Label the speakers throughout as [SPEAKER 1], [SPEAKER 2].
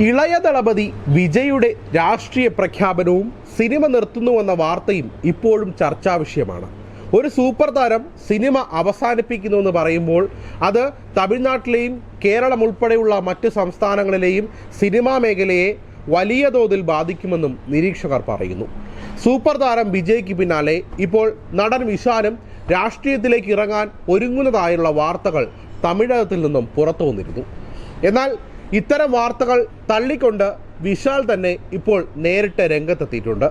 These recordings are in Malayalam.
[SPEAKER 1] ഇളയ ദളപതി വിജയുടെ രാഷ്ട്രീയ പ്രഖ്യാപനവും സിനിമ നിർത്തുന്നുവെന്ന വാർത്തയും ഇപ്പോഴും ചർച്ചാ വിഷയമാണ്. ഒരു സൂപ്പർ താരം സിനിമ അവസാനിപ്പിക്കുന്നു എന്ന് പറയുമ്പോൾ അത് തമിഴ്നാട്ടിലെയും കേരളം ഉൾപ്പെടെയുള്ള മറ്റ് സംസ്ഥാനങ്ങളിലെയും സിനിമാ മേഖലയെ വലിയ തോതിൽ ബാധിക്കുമെന്നും നിരീക്ഷകർ പറയുന്നു. സൂപ്പർ താരം വിജയ്ക്ക് പിന്നാലെ ഇപ്പോൾ നടൻ വിശാലും രാഷ്ട്രീയത്തിലേക്ക് ഇറങ്ങാൻ ഒരുങ്ങുന്നതായുള്ള വാർത്തകൾ തമിഴകത്തിൽ നിന്നും പുറത്തു വന്നിരുന്നു എന്നാൽ ഇത്തരം വാർത്തകൾ തള്ളിക്കൊണ്ട് വിശാൽ തന്നെ ഇപ്പോൾ നേരിട്ട് രംഗത്തെത്തിയിട്ടുണ്ട്.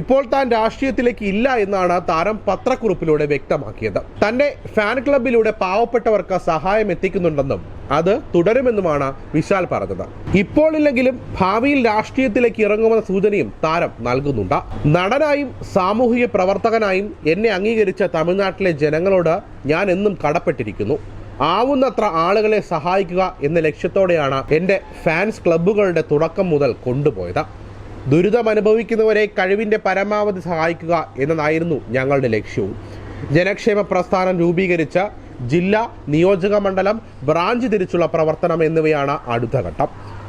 [SPEAKER 1] ഇപ്പോൾ താൻ രാഷ്ട്രീയത്തിലേക്ക് ഇല്ല എന്നാണ് താരം പത്രക്കുറിപ്പിലൂടെ വ്യക്തമാക്കിയത്. തന്റെ ഫാൻ ക്ലബിലൂടെ പാവപ്പെട്ടവർക്ക് സഹായം എത്തിക്കുന്നുണ്ടെന്നും അത് തുടരുമെന്നുമാണ് വിശാൽ പറഞ്ഞത്. ഇപ്പോൾ ഇല്ലെങ്കിലും ഭാവിയിൽ രാഷ്ട്രീയത്തിലേക്ക് ഇറങ്ങുമെന്ന സൂചനയും താരം നൽകുന്നുണ്ട്. നടനായും സാമൂഹിക പ്രവർത്തകനായും എന്നെ അംഗീകരിച്ച തമിഴ്നാട്ടിലെ ജനങ്ങളോട് ഞാൻ എന്നും കടപ്പെട്ടിരിക്കുന്നു. ആവുന്നത്ര ആളുകളെ സഹായിക്കുക എന്ന ലക്ഷ്യത്തോടെയാണ് എന്റെ ഫാൻസ് ക്ലബ്ബുകളുടെ തുടക്കം മുതൽ കൊണ്ടുപോയത്. ദുരിതം അനുഭവിക്കുന്നവരെ കഴിവിന്റെ പരമാവധി സഹായിക്കുക എന്നതായിരുന്നു ഞങ്ങളുടെ ലക്ഷ്യവും. ജനക്ഷേമ പ്രസ്ഥാനം രൂപീകരിച്ച ജില്ലാ നിയോജക മണ്ഡലം ബ്രാഞ്ച് തിരിച്ചുള്ള പ്രവർത്തനം എന്നിവയാണ് അടുത്ത ഘട്ടം.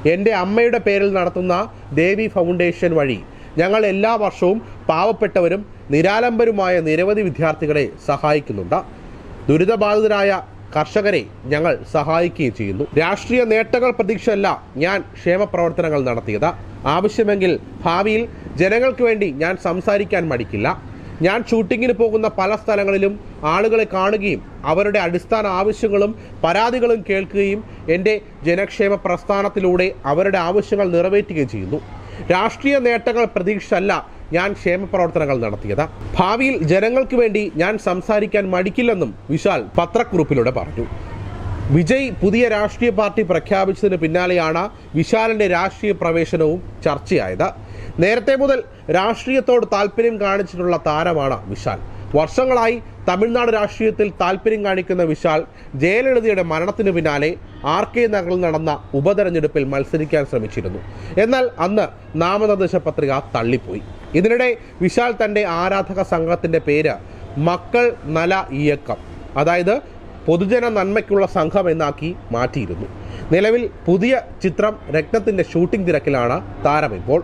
[SPEAKER 1] എന്റെ അമ്മയുടെ പേരിൽ നടത്തുന്ന ദേവി ഫൗണ്ടേഷൻ വഴി ഞങ്ങൾ എല്ലാ വർഷവും പാവപ്പെട്ടവരും നിരാലംബരുമായ നിരവധി വിദ്യാർത്ഥികളെ സഹായിക്കുന്നുണ്ട്. ദുരിതബാധിതരായ കർഷകരെ ഞങ്ങൾ സഹായിക്കുകയും ചെയ്യുന്നു. രാഷ്ട്രീയ നേട്ടങ്ങൾ പ്രതീക്ഷയല്ല ഞാൻ ക്ഷേമ പ്രവർത്തനങ്ങൾ നടത്തിയത്. ആവശ്യമെങ്കിൽ ഭാവിയിൽ ജനങ്ങൾക്ക് വേണ്ടി ഞാൻ സംസാരിക്കാൻ മടിക്കില്ല. ഞാൻ ഷൂട്ടിങ്ങിന് പോകുന്ന പല സ്ഥലങ്ങളിലും ആളുകളെ കാണുകയും അവരുടെ അടിസ്ഥാന ആവശ്യങ്ങളും പരാതികളും കേൾക്കുകയും എന്റെ ജനക്ഷേമ പ്രസ്ഥാനത്തിലൂടെ അവരുടെ ആവശ്യങ്ങൾ നിറവേറ്റുകയും ചെയ്യുന്നു. രാഷ്ട്രീയ നേട്ടങ്ങൾ പ്രതീക്ഷിച്ചല്ല ഞാൻ ക്ഷേമപ്രവർത്തനങ്ങൾ നടത്തിയത്. ഭാവിയിൽ ജനങ്ങൾക്ക് വേണ്ടി ഞാൻ സംസാരിക്കാൻ മടിക്കില്ലെന്നും വിശാൽ പത്രക്കുറിപ്പിലൂടെ പറഞ്ഞു. വിജയ് പുതിയ രാഷ്ട്രീയ പാർട്ടി പ്രഖ്യാപിച്ചതിന് പിന്നാലെയാണ് വിശാലിന്റെ രാഷ്ട്രീയ പ്രവേശനവും ചർച്ചയായത്. നേരത്തെ മുതൽ രാഷ്ട്രീയത്തോട് താല്പര്യം കാണിച്ചിട്ടുള്ള താരമാണ് വിശാൽ. വർഷങ്ങളായി തമിഴ്നാട് രാഷ്ട്രീയത്തിൽ താല്പര്യം കാണിക്കുന്ന വിശാൽ ജയലളിതയുടെ മരണത്തിന് പിന്നാലെ ആർ കെ നഗറിൽ നടന്ന ഉപതെരഞ്ഞെടുപ്പിൽ മത്സരിക്കാൻ ശ്രമിച്ചിരുന്നു. എന്നാൽ അന്ന് നാമനിർദ്ദേശ പത്രിക തള്ളിപ്പോയി. ഇതിനിടെ വിശാൽ തന്റെ ആരാധക സംഘത്തിന്റെ പേര് മക്കൾ നല ഇയക്കം അതായത് പൊതുജന നന്മയ്ക്കുള്ള സംഘം എന്നാക്കി മാറ്റിയിരുന്നു. നിലവിൽ പുതിയ ചിത്രം രക്തത്തിന്റെ ഷൂട്ടിംഗ് തിരക്കിലാണ് താരം ഇപ്പോൾ